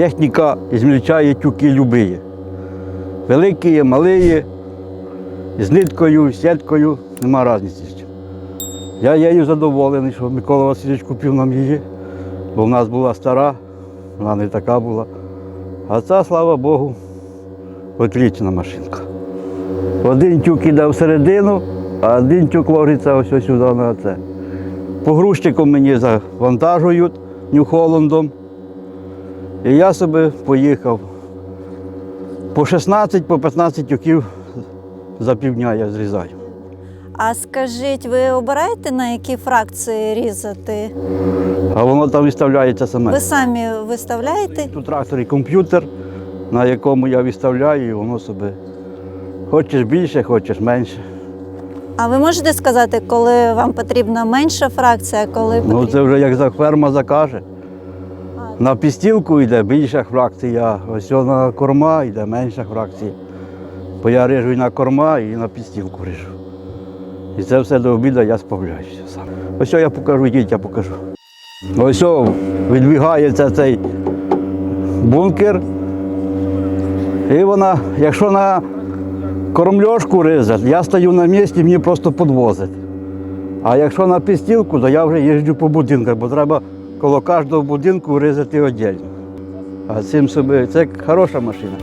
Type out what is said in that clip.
Техніка змільчає тюки любі. Великі, малі, з ниткою, з сіткою, нема різниці. Я її задоволений, що Микола Васильович купив нам її, бо в нас була стара, вона не така була. А ця, слава Богу, отлічна машинка. Один тюк іде всередину, а один тюк ложиться ось сюди на це. Погрузчиком мені завантажують Нью-Холландом. І я собі поїхав. По 16, по 15 тюків за півдня я зрізаю. А скажіть, ви обираєте на які фракції різати? А воно там виставляється саме. Ви самі виставляєте? Тут тракторі комп'ютер, на якому я виставляю, і воно собі. Хочеш більше, хочеш менше. А ви можете сказати, коли вам потрібна менша фракція, коли Ну потрібна? це вже як за ферма закаже. На пістілку йде більша фракція, ось на корма йде менша фракція. Бо я рижу і на корма, і на пістілку рижу. І це все до обіду я справляюся сам. Ось я покажу, йдіть, я покажу. Ось відбігається цей бункер. І вона, якщо на кормльошку ризать, я стою на місці, мені просто підвозить. А якщо на пістілку, то я вже їжджу по будинках, бо треба коло кожного будинку різати віддільно. А цим собі це хороша машина.